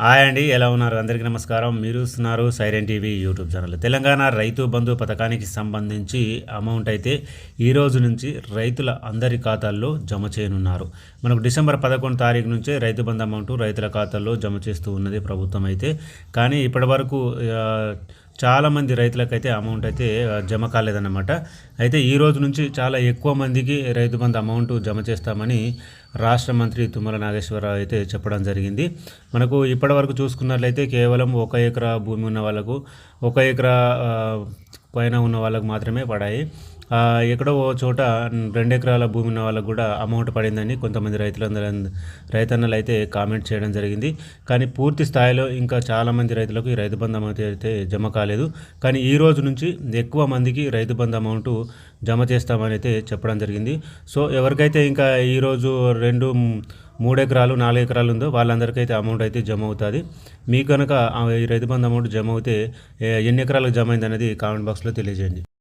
Hi అండి ఎలా ఉన్నారు? అందరికీ నమస్కారం. మీరు చూస్తున్నారు siren TV YouTube channel. Telangana రైతు బంధు పథకానికి సంబంధించి అమౌంట్ అయితే ఈ రోజు నుంచి రైతుల అందరి ఖాతాల్లో జమ చేయనున్నారు. మనకు డిసెంబర్ పదకొండు తారీఖు నుంచే రైతు బంధు అమౌంట్ రైతుల ఖాతాల్లో జమ చేస్తూ ఉన్నది ప్రభుత్వం అయితే. కానీ ఇప్పటి వరకు చాలామంది రైతులకైతే అమౌంట్ అయితే జమ కాలేదన్నమాట. అయితే ఈ రోజు నుంచి చాలా ఎక్కువ మందికి రైతు బంధు అమౌంట్ జమ చేస్తామని రాష్ట్ర మంత్రి తుమ్మల నాగేశ్వరరావు అయితే చెప్పడం జరిగింది. మనకు ఇప్పటివరకు చూసుకున్నట్లయితే కేవలం ఒక ఎకరా భూమి ఉన్న వాళ్ళకు ఒక ఎకరా పైన ఉన్న వాళ్ళకు మాత్రమే పడాయి. ఎక్కడో ఓ చోట రెండు ఎకరాల భూమి ఉన్న వాళ్ళకు కూడా అమౌంట్ పడిందని కొంతమంది రైతులందరూ రైతన్నలు అయితే కామెంట్ చేయడం జరిగింది. కానీ పూర్తి స్థాయిలో ఇంకా చాలామంది రైతులకు ఈ రైతు బంధు అమౌంట్ అయితే జమ కాలేదు. కానీ ఈ రోజు నుంచి ఎక్కువ మందికి రైతు బంధు అమౌంట్ జమ చేస్తామని అయితే చెప్పడం జరిగింది. సో ఎవరికైతే ఇంకా ఈరోజు రెండు మూడు ఎకరాలు నాలుగు ఎకరాలు ఉందో వాళ్ళందరికైతే అమౌంట్ అయితే జమ అవుతుంది. మీకు కనుక ఈ రైతు బంధు అమౌంట్ జమ అవుతే ఎన్ని ఎకరాలకు జమ అయింది అనేది కామెంట్ బాక్స్లో తెలియజేయండి.